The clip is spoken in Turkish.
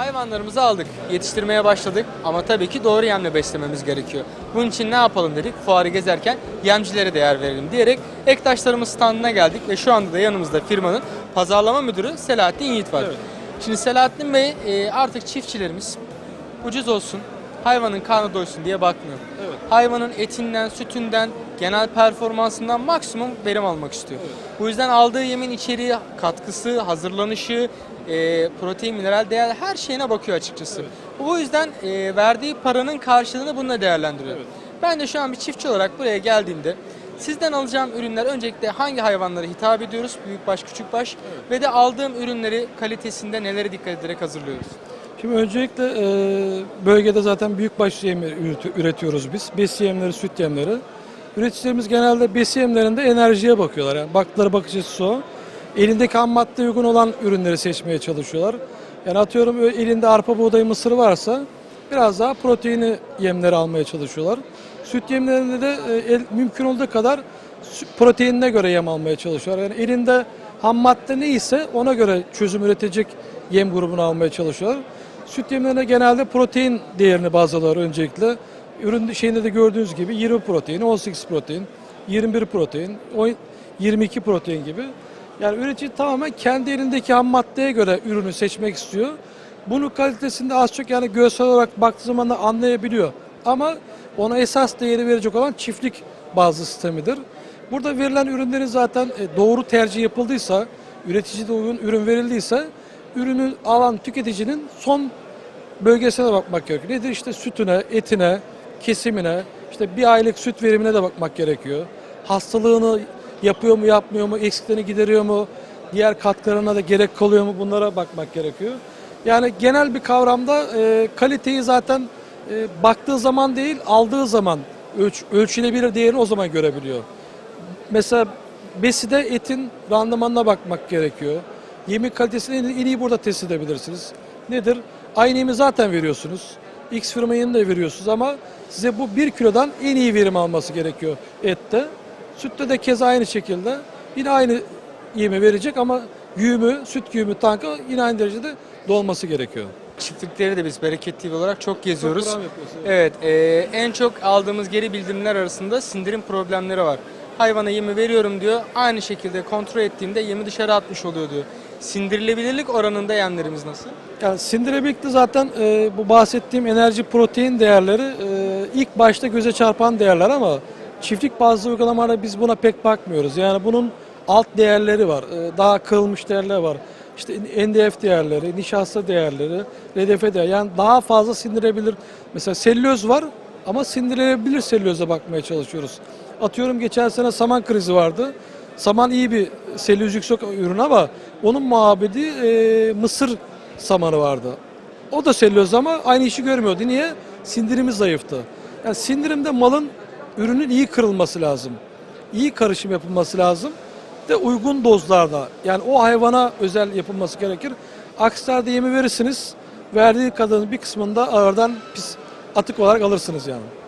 Hayvanlarımızı aldık, yetiştirmeye başladık ama tabii ki doğru yemle beslememiz gerekiyor. Bunun için ne yapalım dedik, fuarı gezerken yemcilere değer verelim diyerek Ektaşlarımız standına geldik ve şu anda da yanımızda firmanın pazarlama müdürü Selahattin Yiğit var. Evet. Şimdi Selahattin Bey e, artık çiftçilerimiz ucuz olsun, hayvanın karnı doysun diye bakmıyor. Evet. Hayvanın etinden, sütünden, genel performansından maksimum verim almak istiyor. Bu yüzden aldığı yemin içeriği, katkısı, hazırlanışı, e, protein, mineral değer her şeyine bakıyor açıkçası. Bu yüzden e, verdiği paranın karşılığını bununla değerlendiriyor. Evet. Ben de şu an bir çiftçi olarak buraya geldiğimde sizden alacağım ürünler öncelikle hangi hayvanlara hitap ediyoruz? Büyükbaş, küçükbaş ve de aldığım ürünleri kalitesinde nelere dikkat ederek hazırlıyoruz? Şimdi öncelikle e, bölgede zaten büyükbaş yem üreti- üretiyoruz biz. Besi yemleri, süt yemleri. Üreticilerimiz genelde besi yemlerinde enerjiye bakıyorlar. Yani baktıkları bakış açısı o. Elindeki ham maddeye uygun olan ürünleri seçmeye çalışıyorlar. Yani atıyorum elinde arpa, buğday, mısır varsa biraz daha proteini yemleri almaya çalışıyorlar. Süt yemlerinde de e, el, mümkün olduğu kadar proteinine göre yem almaya çalışıyorlar. Yani elinde ham madde neyse ona göre çözüm üretecek yem grubunu almaya çalışıyorlar. Süt yemlerine genelde protein değerini baz alıyorlar öncelikle. Ürün şeyinde de gördüğünüz gibi 20 protein, 18 protein, 21 protein, on- 22 protein gibi. Yani üretici tamamen kendi elindeki ham maddeye göre ürünü seçmek istiyor. Bunun kalitesinde az çok yani görsel olarak baktığı zaman da anlayabiliyor. Ama ona esas değeri verecek olan çiftlik bazı sistemidir. Burada verilen ürünlerin zaten e, doğru tercih yapıldıysa, üreticide uygun ürün verildiyse, ürünü alan tüketicinin son bölgesine bakmak gerekiyor. Nedir? İşte sütüne, etine, kesimine, işte bir aylık süt verimine de bakmak gerekiyor. Hastalığını yapıyor mu, yapmıyor mu, eksiklerini gideriyor mu, diğer katkılarına da gerek kalıyor mu bunlara bakmak gerekiyor. Yani genel bir kavramda e, kaliteyi zaten e, baktığı zaman değil, aldığı zaman ölç, ölçülebilir değerini o zaman görebiliyor. Mesela beside etin randımanına bakmak gerekiyor. Yemin kalitesini en iyi burada test edebilirsiniz. Nedir? Aynı yemi zaten veriyorsunuz. X firma yemi de veriyorsunuz ama size bu 1 kilodan en iyi verim alması gerekiyor ette. Sütte de keza aynı şekilde yine aynı yemi verecek ama güğümü, süt güğümü tankı yine aynı derecede dolması gerekiyor. Çiftlikleri de biz Bereket TV olarak çok geziyoruz. program yapıyoruz, Evet, e, en çok aldığımız geri bildirimler arasında sindirim problemleri var. Hayvana yemi veriyorum diyor. Aynı şekilde kontrol ettiğimde yemi dışarı atmış oluyor diyor. Sindirilebilirlik oranında yemlerimiz nasıl? Yani sindirebilirlikte zaten e, bu bahsettiğim enerji protein değerleri e, ilk başta göze çarpan değerler ama çiftlik bazlı uygulamalarda biz buna pek bakmıyoruz. Yani bunun alt değerleri var. E, daha kırılmış değerler var. İşte NDF değerleri, nişasta değerleri, RDF değerleri. Yani daha fazla sindirebilir. Mesela selüloz var ama sindirilebilir selüloza bakmaya çalışıyoruz. Atıyorum geçen sene saman krizi vardı. Saman iyi bir selüloz yüksek ürün ama onun muhabedi e, mısır samanı vardı. O da selüloz ama aynı işi görmüyordu. Niye? Sindirimi zayıftı. Yani sindirimde malın ürünün iyi kırılması lazım. İyi karışım yapılması lazım. De uygun dozlarda. Yani o hayvana özel yapılması gerekir. Aksi takdirde yemi verirsiniz. Verdiği kadarın bir kısmında ağırdan pis atık olarak alırsınız yani.